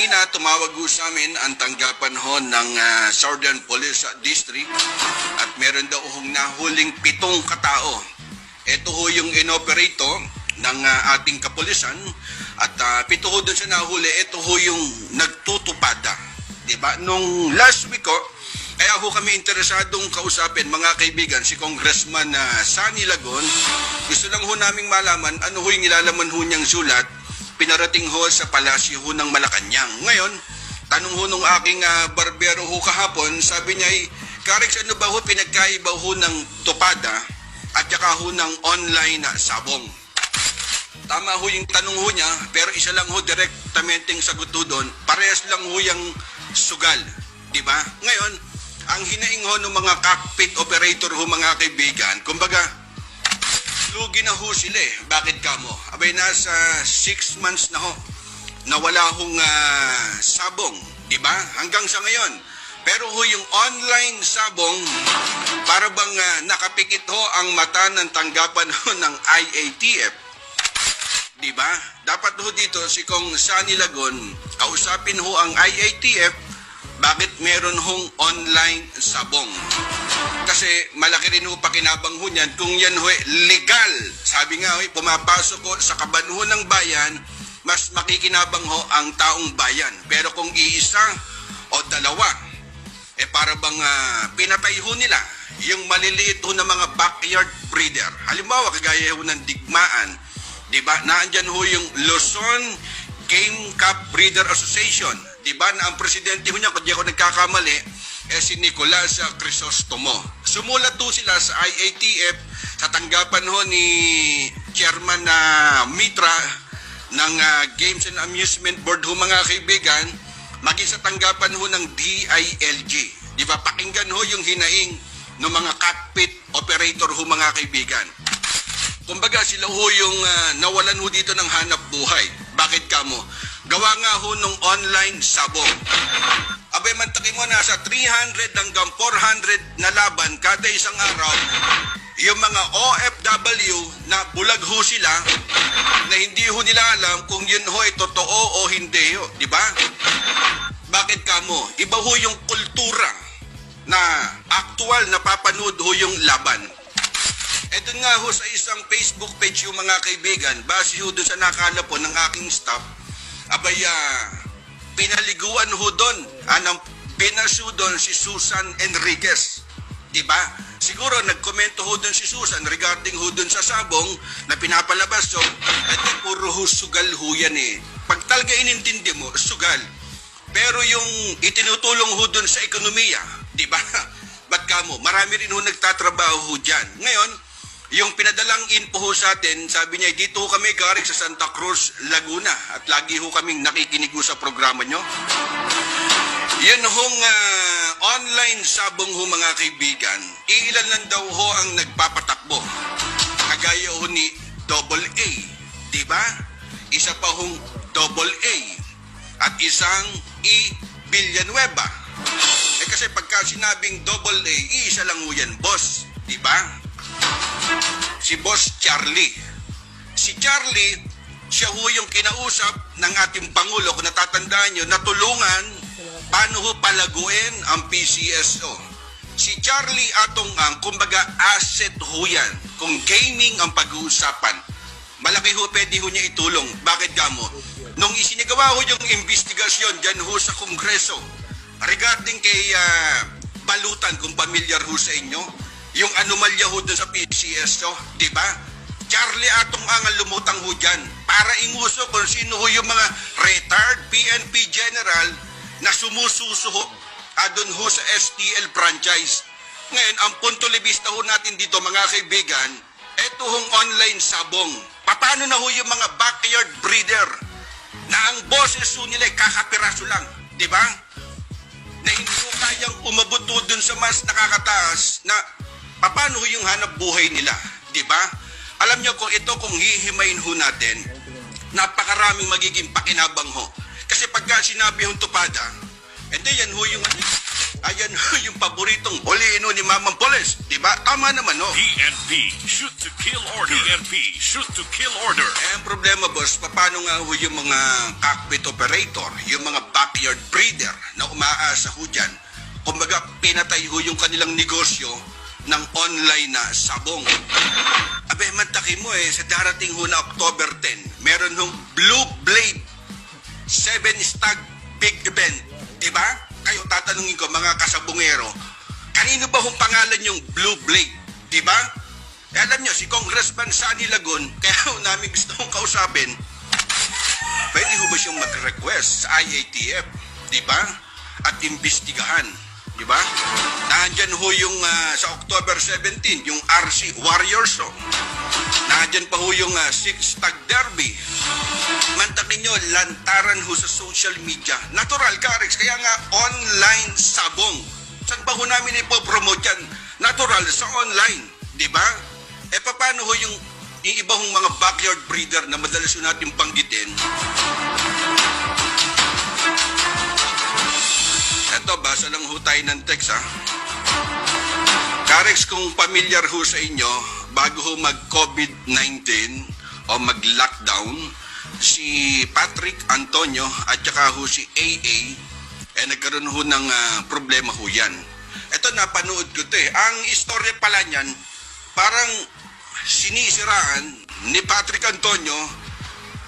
kanina tumawag ho sa amin ang tanggapan ho ng ah, Southern Police District at meron daw hong nahuling pitong katao. Ito ho yung inoperito ng ah, ating kapulisan at ah, pito ho dun sa nahuli, ito ho yung nagtutupada. Diba? Nung last week ho, kaya ho kami interesadong kausapin mga kaibigan si Congressman na Sani Lagon. Gusto lang ho naming malaman ano ho yung ilalaman ho niyang sulat pinarating ho sa palasyo ho ng Malacanang. Ngayon, tanong ho nung aking ah, barbero ho kahapon, sabi niya ay, Karex, ano ba ho pinagkaiba ho ng tupada at saka ho ng online na sabong? Tama ho yung tanong ho niya, pero isa lang ho direktamenteng sagot ho doon, parehas lang ho yung sugal. Di ba? Ngayon, ang hinaing ho ng mga cockpit operator ho mga kaibigan, kumbaga, lugi na ho sila eh. Bakit ka mo? Abay, nasa six months na ho na wala hong ah, sabong. Di ba? Hanggang sa ngayon. Pero ho yung online sabong, para bang ah, nakapikit ho ang mata ng tanggapan ho ng IATF. Di ba? Dapat ho dito si Kong Sani Lagon, kausapin ho ang IATF, bakit meron hong online sabong? Kasi malaki rin ho pakinabang ho niyan kung yan ho legal. Sabi nga ho, pumapasok ho sa kaban ho ng bayan, mas makikinabang ho ang taong bayan. Pero kung iisa o dalawa, eh para bang ah, pinatay ho nila yung maliliit ho na mga backyard breeder. Halimbawa, kagaya ho ng digmaan, di ba? Naandyan ho yung Luzon Game Cup Breeder Association. Di ba? Na ang presidente ho niya, kung di ako nagkakamali, eh si Nicolas Crisostomo. Sumulat ho sila sa IATF sa tanggapan ho ni Chairman na Mitra ng ah, Games and Amusement Board ho mga kaibigan, maging sa tanggapan ho ng DILG. Di ba? Pakinggan ho yung hinaing ng mga cockpit operator ho mga kaibigan. Kumbaga sila ho yung ah, nawalan ho dito ng hanap buhay. Bakit kamo? Gawa nga ho nung online sabong. Abay mantaki mo nasa 300 hanggang 400 na laban kada isang araw. Yung mga OFW na bulag ho sila na hindi ho nila alam kung yun ho ay totoo o hindi ho. Di ba? Bakit kamo? Iba ho yung kultura na aktual na papanood ho yung laban. Ito nga ho sa isang Facebook page yung mga kaibigan, base ho doon sa nakala po ng aking staff, abay ah, pinaliguan ho doon, anong binasu doon si Susan Enriquez. Diba? Siguro nagkomento ho doon si Susan regarding ho doon sa sabong na pinapalabas so, at puro ho sugal ho yan eh. Pag talaga inintindi mo, sugal. Pero yung itinutulong ho doon sa ekonomiya, di ba? Ba't ka mo? Marami rin ho nagtatrabaho ho dyan. Ngayon, yung pinadalang info ho sa atin, sabi niya, dito ho kami galing sa Santa Cruz, Laguna. At lagi ho kaming nakikinig sa programa nyo. Yun hong ah, online sabong ho mga kaibigan, iilan lang daw ho ang nagpapatakbo. Kagaya ho ni Double A, di ba? Isa pa hong Double A at isang E. Villanueva. Eh kasi pagka sinabing Double A, iisa lang ho yan, boss, di ba? Si Boss Charlie. Si Charlie, siya ho yung kinausap ng ating Pangulo, kung natatandaan nyo, na tulungan paano ho palaguin ang PCSO. Si Charlie Atong ang kumbaga asset ho yan. Kung gaming ang pag-uusapan, malaki ho pwede ho niya itulong. Bakit gamo? Nung isinagawa ho yung investigasyon dyan ho sa Kongreso regarding kay ah, Balutan, kung familiar ho sa inyo, yung anomalya ho dun sa PCSO, di ba? Charlie Atong ang ang lumutang ho dyan para inguso kung sino ho yung mga retired PNP general na sumususo ho ah, dun ho sa STL franchise. Ngayon, ang punto libista ho natin dito mga kaibigan, eto hong online sabong. Paano na ho yung mga backyard breeder na ang boses ho nila kakapiraso lang, di ba? na hindi ko kayang umabot ho dun sa mas nakakataas na paano yung hanap buhay nila, di ba? Alam niyo kung ito kung hihimayin ho natin, napakaraming magiging pakinabang ho. Kasi pagka sinabi hong tupada, hindi yan ho yung ano, ayan ho yung paboritong huliin ho ni Mamang Polis, di ba? Tama naman ho. PNP, shoot to kill order. PNP, shoot to kill order. Eh, ang problema, boss, paano nga ho yung mga cockpit operator, yung mga back backyard breeder na umaasa ho dyan. Kumbaga, pinatay ho yung kanilang negosyo ng online na sabong. Abe, mantaki mo eh, sa darating ho na October 10, meron hong Blue Blade 7 Stag Big Event. Diba? Kayo tatanungin ko, mga kasabungero, kanino ba hong pangalan yung Blue Blade? Diba? Eh, alam nyo, si Congressman Sani Lagun, kaya ho namin gusto kong kausapin, pwede ho ba siyang mag-request sa IATF? Diba? At imbestigahan. Diba? Nandyan ho yung ah, sa October 17, yung RC Warriors. Oh. Nandyan pa ho yung ah, Six Tag Derby. Mantakin nyo, lantaran ho sa social media. Natural, Karex, kaya nga online sabong. Saan ba ho namin ipopromote yan? Natural, sa online. Di ba? E paano ho yung, yung iba hong mga backyard breeder na madalas ho natin panggitin? Eto, basa lang ho tayo ng text ha. Karex, kung familiar ho sa inyo, bago ho mag-COVID-19 o mag-lockdown, si Patrick Antonio at saka ho si AA, eh nagkaroon ho ng ah, problema ho yan. Ito, napanood ko to eh. Ang istorya pala niyan, parang sinisiraan ni Patrick Antonio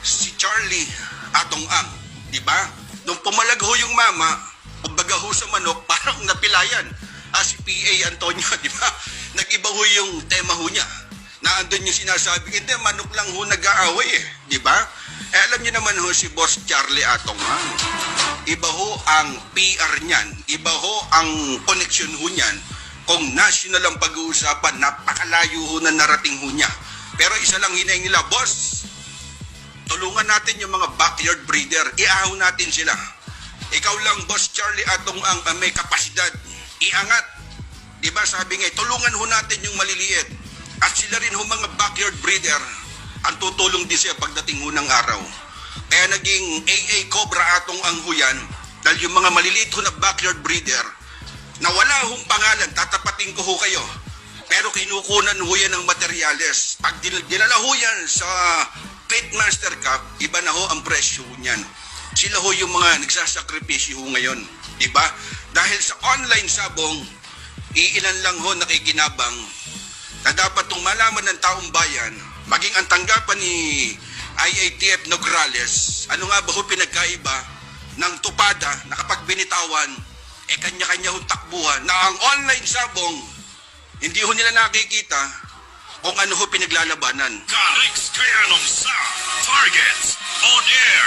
si Charlie Atong Ang. Di ba? Nung pumalag ho yung mama, kumbaga ho sa manok, parang napilayan. Ah, si P.A. Antonio, di ba? Nag-iba ho yung tema ho niya. Na andun yung sinasabi, hindi, manok lang ho nag-aaway eh. Di ba? Eh, alam niyo naman ho si Boss Charlie Atong Ang. Iba ho ang PR niyan. Iba ho ang connection ho niyan. Kung national ang pag-uusapan, napakalayo ho na narating ho niya. Pero isa lang hinaing nila, Boss, tulungan natin yung mga backyard breeder. Iahaw natin sila. Ikaw lang, Boss Charlie, atong ang ang may kapasidad. Iangat. Di ba sabi nga, tulungan ho natin yung maliliit. At sila rin ho mga backyard breeder ang tutulong din siya pagdating ho ng araw. Kaya naging AA Cobra atong ang huyan dahil yung mga maliliit ho na backyard breeder na wala hong pangalan, tatapatin ko ho kayo. Pero kinukunan ho yan ng materyales. Pag din- dinala ho yan sa Pitmaster Cup, iba na ho ang presyo niyan. Sila ho yung mga nagsasakripisyo ho ngayon. Diba? Dahil sa online sabong, iilan lang ho nakikinabang na dapat itong malaman ng taong bayan, maging ang tanggapan ni IATF Nograles, ano nga ba ho pinagkaiba ng tupada na kapag binitawan, eh kanya-kanya ho takbuhan na ang online sabong, hindi ho nila nakikita kung ano ho pinaglalabanan. Kalix Kayanong sa Targets on Air.